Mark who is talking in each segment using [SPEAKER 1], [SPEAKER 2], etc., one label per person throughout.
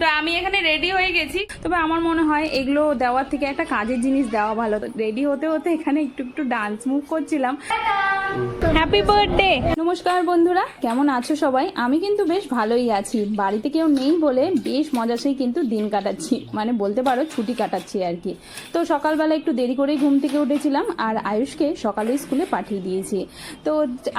[SPEAKER 1] তো আমি এখানে রেডি হয়ে গেছি। তবে আমার মনে হয় এগুলো দেওয়ার থেকে একটা কাজের জিনিস দেওয়া ভালো। রেডি হতে হতে এখানে একটু একটু ডান্স মুভ করছিলাম। হ্যাপি বার্থডে নমস্কার বন্ধুরা, কেমন আছো সবাই? আমি কিন্তু বেশ ভালোই আছি। বাড়িতে কেউ নেই বলে বেশ মজাসেই কিন্তু দিন কাটাচ্ছি। মানে বলতে পারো ছুটি কাটাচ্ছি আর কি। তো সকালবেলা একটু দেরি করেই ঘুম থেকে উঠেছিলাম আর আয়ুষকে সকালে স্কুলে পাঠিয়ে দিয়েছি। তো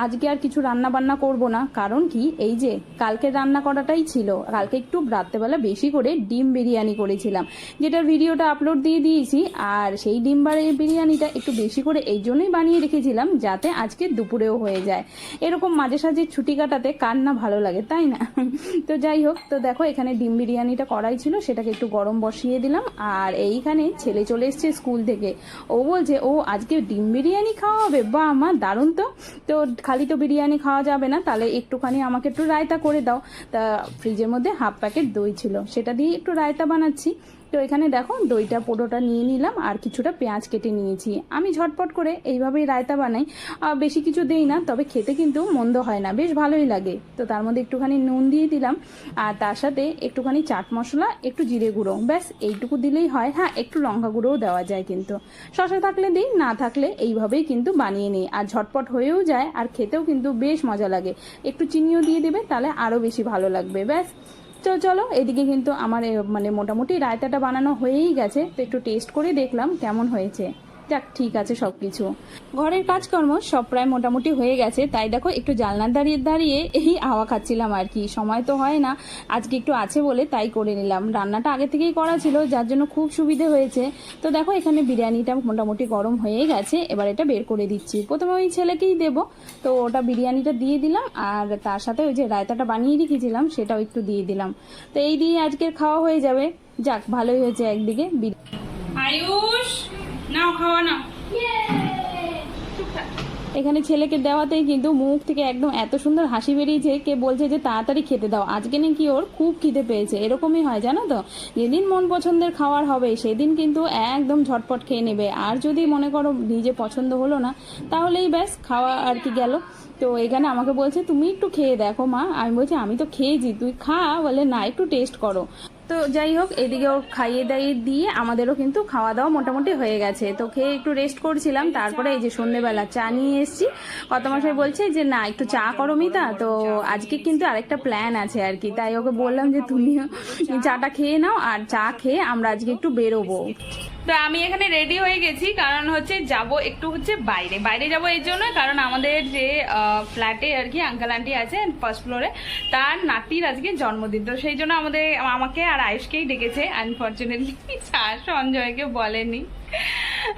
[SPEAKER 1] আজকে আর কিছু রান্না বান্না করব না। কারণ কি? এই যে কালকে রান্না করাটাই ছিল। কালকে একটু রাত্রেবেলা বেশি করে ডিম বিরিয়ানি করেছিলাম। যেটা ভিডিওটা আপলোড দিয়ে দিয়েছি, আর সেই ডিম বিরিয়ানিটা একটু বেশি করে এই জন্যই বানিয়ে রেখেছিলাম যাতে আজকে দুপুরেও হয়ে যায়। এরকম মাঝে সাঝে ছুটি কাটাতে কার না ভালো লাগে, তাই না? তো যাই হোক, তো দেখো এখানে ডিম বিরিয়ানিটা করাই ছিল, সেটাকে একটু গরম বসিয়ে দিলাম, আর এইখানে ছেলে চলে এসছে স্কুল থেকে। ও বলছে, ও, আজকে ডিম বিরিয়ানি খাওয়া হবে বা আমার দারুণ তো। তো খালি তো বিরিয়ানি খাওয়া যাবে না, তাহলে একটুখানি আমাকে একটু রায়তা করে দাও। তা ফ্রিজের মধ্যে হাফ প্যাকেট দই ছিল। সেটা দিয়ে একটু রায়তা বানাচ্ছি। তো এখানে দেখো দইটা পুরোটা নিয়ে নিলাম আর কিছুটা পেঁয়াজ কেটে নিয়েছি। আমি ঝটপট করে এইভাবেই রায়তা বানাই। বেশি কিছু দেই না, তবে খেতে কিন্তু মন্দ হয় না। বেশ ভালোই লাগে। তো তার মধ্যে একটুখানি নুন দিয়ে দিলাম। আর তার সাথে একটুখানি চাট মশলা, একটু জিরে গুঁড়ো। ব্যাস, এইটুকু দিলেই হয়। হ্যাঁ একটু লঙ্কা গুঁড়োও দেওয়া যায় কিন্তু। শশা থাকলে দিই, না থাকলে এইভাবেই কিন্তু বানিয়ে নিই। আর ঝটপট হয়েও যায় আর খেতেও কিন্তু বেশ মজা লাগে। একটু চিনিও দিয়ে দেবে, তাহলে আরও বেশি ভালো লাগবে। ব্যাস। তো চলো, এদিকে কিন্তু আমার মানে মোটামুটি রায়তাটা বানানো হয়েই গেছে। তো একটু টেস্ট করে দেখলাম কেমন হয়েছে। যাক, ঠিক আছে সব কিছু ঘরের কাজকর্ম সব প্রায় মোটামুটি হয়ে গেছে। তাই দেখো, একটু জানলার দাঁড়িয়ে দাঁড়িয়ে এই হাওয়া খাচ্ছিলাম আর কি। সময় তো হয় না, আজকে একটু আছে বলে তাই করে নিলাম। রান্নাটা আগে থেকেই করা ছিল, যার জন্য খুব সুবিধে হয়েছে। তো দেখো, এখানে বিরিয়ানিটা মোটামুটি গরম হয়ে গেছে। এবার এটা বের করে দিচ্ছি। প্রথমে ওই ছেলেকেই দেব। তো ওটা বিরিয়ানিটা দিয়ে দিলাম, আর তার সাথে ওই যে রায়তাটা বানিয়ে রেখেছিলাম, সেটাও একটু দিয়ে দিলাম। তো এই দিয়ে আজকের খাওয়া হয়ে যাবে। যাক, ভালোই হয়েছে একদিকে। আয়ুষ! নাও, খাওয়া এখানে ছেলেকে দেওয়াতেই কিন্তু মুখ থেকে একদম এত সুন্দর হাসি বেরিয়েছে, কে বলছে যে তাড়াতাড়ি খেতে দাও। আজকে নাকি ওর খুব খিদে পেয়েছে, এরকমই হয়, জানো তো? যেদিন মন পছন্দের খাওয়ার হবে, সেদিন কিন্তু একদম ঝটপট খেয়ে নেবে। আর যদি মনে করো নিজে পছন্দ হলো না, তাহলেই ব্যাস, খাওয়া আর কি গেল। তো এখানে আমাকে বলছে, তুমি একটু খেয়ে দেখো মা। আমি বলছি, আমি তো খেয়েছি, তুই খা। বলে, না, একটু টেস্ট করো। তো যাই হোক, এদিকে ওর খাইয়ে দাইয়ে দিয়ে আমাদেরও কিন্তু খাওয়া দাওয়া মোটামুটি হয়ে গেছে। তো খেয়ে একটু রেস্ট করছিলাম, তারপরে এই যে সন্ধেবেলা চা নিয়ে এসছি। কত মাসে বলছে যে, না, একটু চা করো মিতা। তো আজকে কিন্তু আরেকটা প্ল্যান আছে আর কি। তাই ওকে বললাম যে, তুমিও চাটা খেয়ে নাও, আর চা খেয়ে আমরা আজকে একটু বেরোবো। তো আমি এখানে রেডি হয়ে গেছি, কারণ হচ্ছে যাব একটু হচ্ছে বাইরে। বাইরে যাব এই জন্য, কারণ আমাদের যে ফ্ল্যাটে আর কি আঙ্কাল আন্টি আছে ফার্স্ট ফ্লোরে তার নাতির আজকে জন্মদিন। তো সেই জন্য আমাদের, আমাকে আর আয়ুষকেই ডেকেছে। আনফর্চুনেটলি সঞ্জয়কে বলেনি।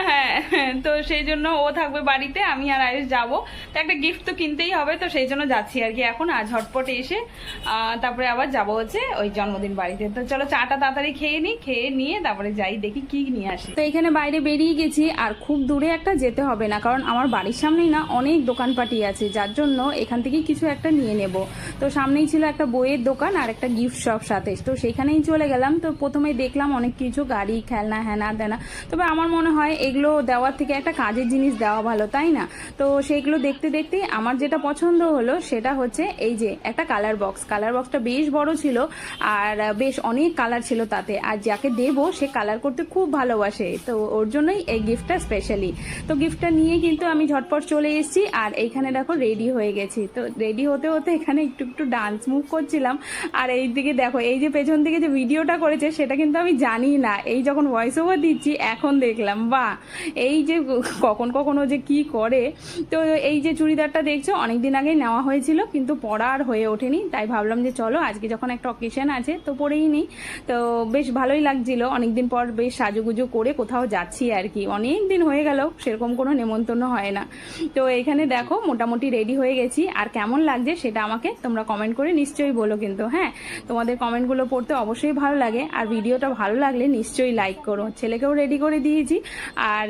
[SPEAKER 1] হ্যাঁ তো সেই জন্য ও থাকবে বাড়িতে, আমি আর আয়ুষ যাব। তো একটা গিফট তো কিনতেই হবে, তো সেই জন্য যাচ্ছি আর কি এখন, আর ঝটপট এসে তারপরে আবার যাব হচ্ছে ওই জন্মদিন বাড়িতে। তো চলো চাটা তাড়াতাড়ি খেয়ে নিই খেয়ে নিয়ে তারপরে যাই, দেখি কি নিয়ে আসি। তো এখানে বাইরে বেরিয়ে গেছি, আর খুব দূরে একটা যেতে হবে না, কারণ আমার বাড়ির সামনেই না অনেক দোকানপাটি আছে, যার জন্য এখান থেকে কিছু একটা নিয়ে নেব। তো সামনেই ছিল একটা বইয়ের দোকান আর একটা গিফট শপ সাথে, তো সেখানেই চলে গেলাম। তো প্রথমে দেখলাম অনেক কিছু, গাড়ি, খেলনা হ্যানা দেনা তবে আমার মনে হয় এগুলো দেওয়ার থেকে একটা কাজের জিনিস দেওয়া ভালো, তাই না? তো সেইগুলো দেখতে দেখতে আমার যেটা পছন্দ হলো সেটা হচ্ছে এই যে একটা কালার বক্স কালার বক্সটা বেশ বড় ছিল আর বেশ অনেক কালার ছিল তাতে। আর যাকে দেবো সে কালার করতে খুব ভালোবাসে। তো ওর জন্যই এই গিফটটা স্পেশালি তো গিফটটা নিয়ে কিন্তু আমি ঝটপট চলে এসেছি আর এইখানে দেখো রেডি হয়ে গেছি। তো রেডি হতে হতে এখানে একটু একটু ডান্স মুভ করছিলাম। আর এই দিকে দেখো, এই যে পেছন থেকে যে ভিডিওটা করেছে সেটা কিন্তু আমি জানি না। এই যখন ভয়েস ওভার দিচ্ছি, এখন দেখলাম বা এই যে কখন কখনো যে কি করে, তো এই যে চুড়িদারটা দেখছ, অনেকদিন আগেই নেওয়া হয়েছিল, কিন্তু পরা আর হয়ে ওঠেনি, তাই ভাবলাম যে চলো, আজকে যখন একটা অকেশন আছে, তো পরেই নিই। তো বেশ ভালোই লাগছিল, অনেকদিন পর বেশ সাজুগুজু করে কোথাও যাচ্ছি আর কি অনেক দিন হয়ে গেল, সেরকম কোনো নেমন্তন্ন হয় না। তো এখানে দেখো, মোটামুটি রেডি হয়ে গেছি, আর কেমন লাগছে সেটা আমাকে তোমরা কমেন্ট করে নিশ্চয়ই বলো কিন্তু হ্যাঁ? তোমাদের কমেন্টগুলো পড়তে অবশ্যই ভালো লাগে, আর ভিডিওটা ভালো লাগলে নিশ্চয়ই লাইক করো। ছেলেকেও রেডি করে দিয়েছি আর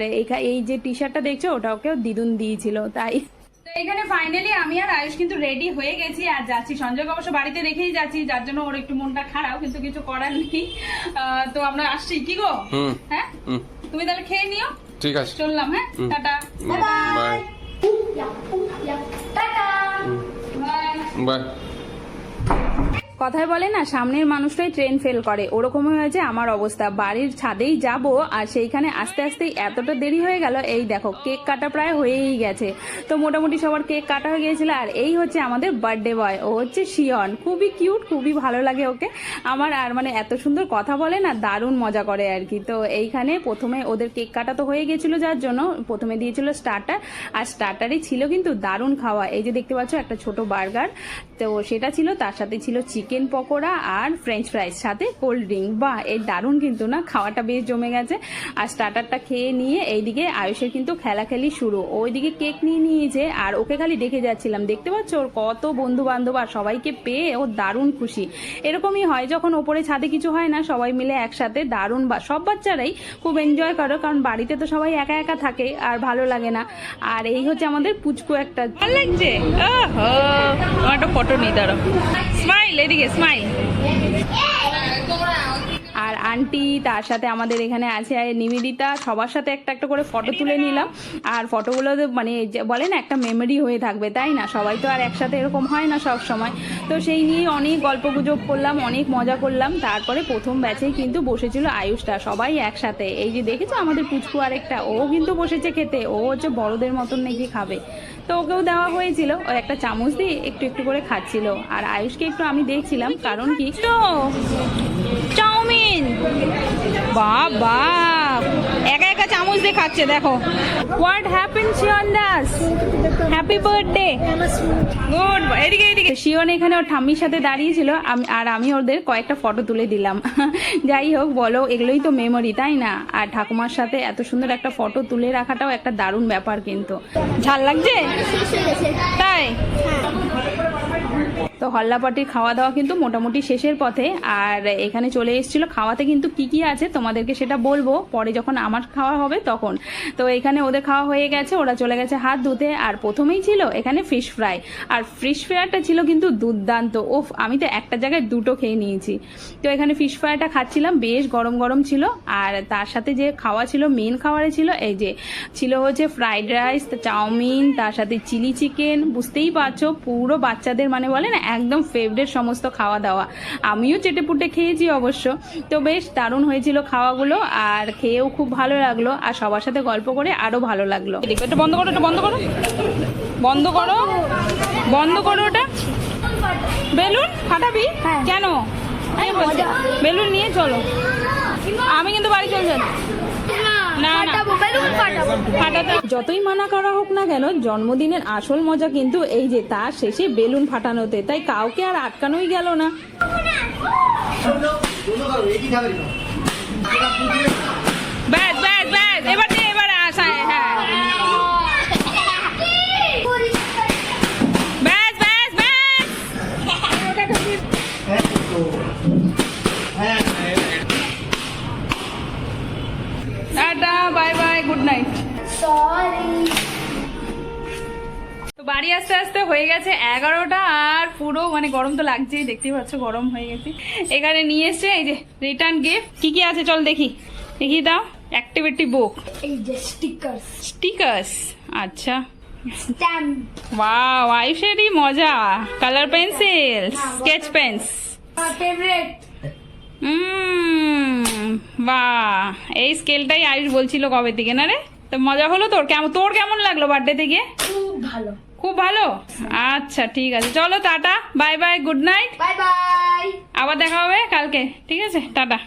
[SPEAKER 1] এই যে টি শার্টটা দেখছ ওটা ওকেও দিদুন দিয়েছিল তাই। তো এখানে ফাইনালি আমি আর আয়ুষ কিন্তু রেডি হয়ে গেছি আর যাচ্ছি। সঞ্জয় অবশ্য বাড়িতে রেখেই যাচ্ছি যার জন্য ওর একটু মনটা খারাপ কিন্তু কিছু করার নেই। আহ, তো আমরা আসছি। কি গো? হ্যাঁ? তুমি তাহলে খেয়ে নিও।
[SPEAKER 2] ঠিক আছে।
[SPEAKER 1] চললাম হ্যাঁ। টাটা।
[SPEAKER 2] বাই।
[SPEAKER 1] বাই।
[SPEAKER 2] বাই।
[SPEAKER 1] কথায় বলে না, সামনের মানুষটাই ট্রেন ফেল করে। ওরকমই হয়েছে আমার অবস্থা। বাড়ির ছাদেই যাব আর সেইখানে আস্তে আস্তেই এতটা দেরি হয়ে গেল, এই দেখো, কেক কাটা প্রায় হয়েই গেছে। তো মোটামুটি সবার কেক কাটা হয়ে গিয়েছিল আর এই হচ্ছে আমাদের বার্থডে বয় ও হচ্ছে শিয়ন। খুবই কিউট খুবই ভালো লাগে ওকে। আমার আর মানে এত সুন্দর কথা বলে না, দারুণ মজা করে আর কি। তো এইখানে প্রথমে ওদের কেক কাটা তো হয়ে গেছিল যার জন্য, প্রথমে দিয়েছিল স্টার্টার আর স্টার্টারই ছিল কিন্তু দারুণ খাওয়া। এই যে দেখতে পাচ্ছ একটা ছোট বার্গার তো সেটা ছিল, তার সাথে ছিল চিকেন পকোড়া আর ফ্রেঞ্চ ফ্রাইজ সাথে কোল্ড ড্রিঙ্ক বা এই দারুণ কিন্তু না? খাওয়াটা বেশ জমে গেছে। আর স্টার্টারটা খেয়ে নিয়ে এইদিকে আয়ুষের কিন্তু খেলাখেলি শুরু। ওইদিকে কেক নিয়ে নিয়েছে, আর ওকে খালি দেখে যাচ্ছিলাম। দেখতে পাচ্ছ? ওর কত বন্ধু বান্ধব আর সবাইকে পেয়ে ও দারুণ খুশি। এরকমই হয় যখন ওপরে ছাদে কিছু হয় না, সবাই মিলে একসাথে দারুণ বা, সব বাচ্চারাই খুব এনজয় করো, কারণ বাড়িতে তো সবাই একা একা থাকে, আর ভালো লাগে না। আর এই হচ্ছে আমাদের পুচকু একটা। লাগছে? ফটো নিই দাঁড়ো স্মাইল এদিকে স্মাইল আর আন্টি তার সাথে আমাদের এখানে আছে নিবেদিতা সবার সাথে একটা একটা করে ফটো তুলে নিলাম। আর ফটোগুলো মানে বলে না একটা মেমোরি হয়ে থাকবে তাই না? সবাই তো আর একসাথে এরকম হয় না সব সময় তো সেই নিয়ে অনেক গল্প গুজব করলাম অনেক মজা করলাম। তারপরে প্রথম ব্যাচেই কিন্তু বসেছিল আয়ুষটা সবাই একসাথে। এই যে দেখেছ আমাদের পুচকু আরেকটা ও কিন্তু বসেছে খেতে ও হচ্ছে বড়দের মতন নাকি খাবে। তো ওকেও দেওয়া হয়েছিল ও একটা চামচ দিয়ে একটু একটু করে খাচ্ছিল। আর আয়ুষকে একটু আমি দেখছিলাম কারণ কি? তো চাউমিন! বাবা। একা একা চামচ দিয়ে খাচ্ছে, দেখো। What happen Shion Das happy birthday good এদিকে এদিকে। শিওন এখানে ওর ঠাম্মির সাথে দাঁড়িয়েছিল, আমি আর আমি ওদের কয়েকটা ফটো তুলে দিলাম। যাই হোক, বলো, এগুলোই তো মেমোরি তাই না? আর ঠাকুমার সাথে এত সুন্দর একটা ফটো তুলে রাখাটাও একটা দারুণ ব্যাপার কিন্তু। ঝাল লাগছে? তাই? তো হল্লাপাটির খাওয়া দাওয়া কিন্তু মোটামুটি শেষের পথে। আর এখানে চলে এসেছিল, খাওয়াতে কিন্তু কি কি আছে তোমাদেরকে সেটা বলব। পরে যখন আমার খাওয়া হবে তখন। তো এখানে ওদের খাওয়া হয়ে গেছে, ওরা চলে গেছে হাত ধুতে। আর প্রথমেই ছিল এখানে ফিশ ফ্রাই আর ফিশ ফ্রাইটা ছিল কিন্তু দুর্দান্ত। ওফ, আমি তো একটা জায়গায় দুটো খেয়ে নিয়েছি। তো এখানে ফিশ ফ্রাইটা খাচ্ছিলাম, বেশ গরম গরম ছিল। আর তার সাথে যে খাওয়া ছিল মেন খাবারে ছিল, এই যে ছিল হচ্ছে ফ্রাইড রাইস চাউমিন, তার সাথে চিলি চিকেন বুঝতেই পারছ, পুরো বাচ্চাদের মানে বলে না একদম ফেভারিট সমস্ত খাওয়া দাওয়া। আমিও চেটে পুটে খেয়েছি অবশ্য। তো বেশ দারুণ হয়েছিল খাওয়াগুলো আর খেয়েও খুব ভালো লাগল আর সবার সাথে গল্প করে আরও ভালো লাগল। এটা বন্ধ করো এটা বন্ধ করো। বন্ধ করো। বন্ধ করো ওটা। বেলুন ফাটাবি? কেন? আমি বলছি, বেলুন নিয়ে চলো। আমি কিন্তু বাড়ি চলে যাচ্ছি। যতই মানা করা হোক না কেন জন্মদিনের আসল মজা কিন্তু এই যে তার শেষে বেলুন ফাটানোতে। তাই কাউকে আর আটকানোই গেল না। ব্যাস আসতে আস্তে হয়ে গেছে এগারোটা আর পুরো মানে গরম তো লাগছেই দেখতেই পাচ্ছ গরম হয়ে গেছে। এখানে নিয়ে এসছে এই যে রিটার্ন গিফট কি কি আছে চল দেখি। দেখি দাও অ্যাক্টিভিটি বুক
[SPEAKER 2] এই যে স্টিকার্স
[SPEAKER 1] স্টিকার্স আচ্ছা।
[SPEAKER 2] স্ট্যাম্প
[SPEAKER 1] ওয়াও আয়ুষেরই মজা। Colour pencil sketch pens
[SPEAKER 2] favourite
[SPEAKER 1] বাহ। এই স্কেলটাই আয়ুষ বলছিল কবে থেকে না রে? তো মজা হলো তোর? কেমন তোর কেমন লাগল বার্থডে থেকে?
[SPEAKER 2] খুব ভালো।
[SPEAKER 1] খুব ভালো? আচ্ছা ঠিক আছে। চলো tata. Bye bye good night.
[SPEAKER 2] Bye bye.
[SPEAKER 1] আবার দেখা হবে কালকে। ঠিক আছে? টাটা।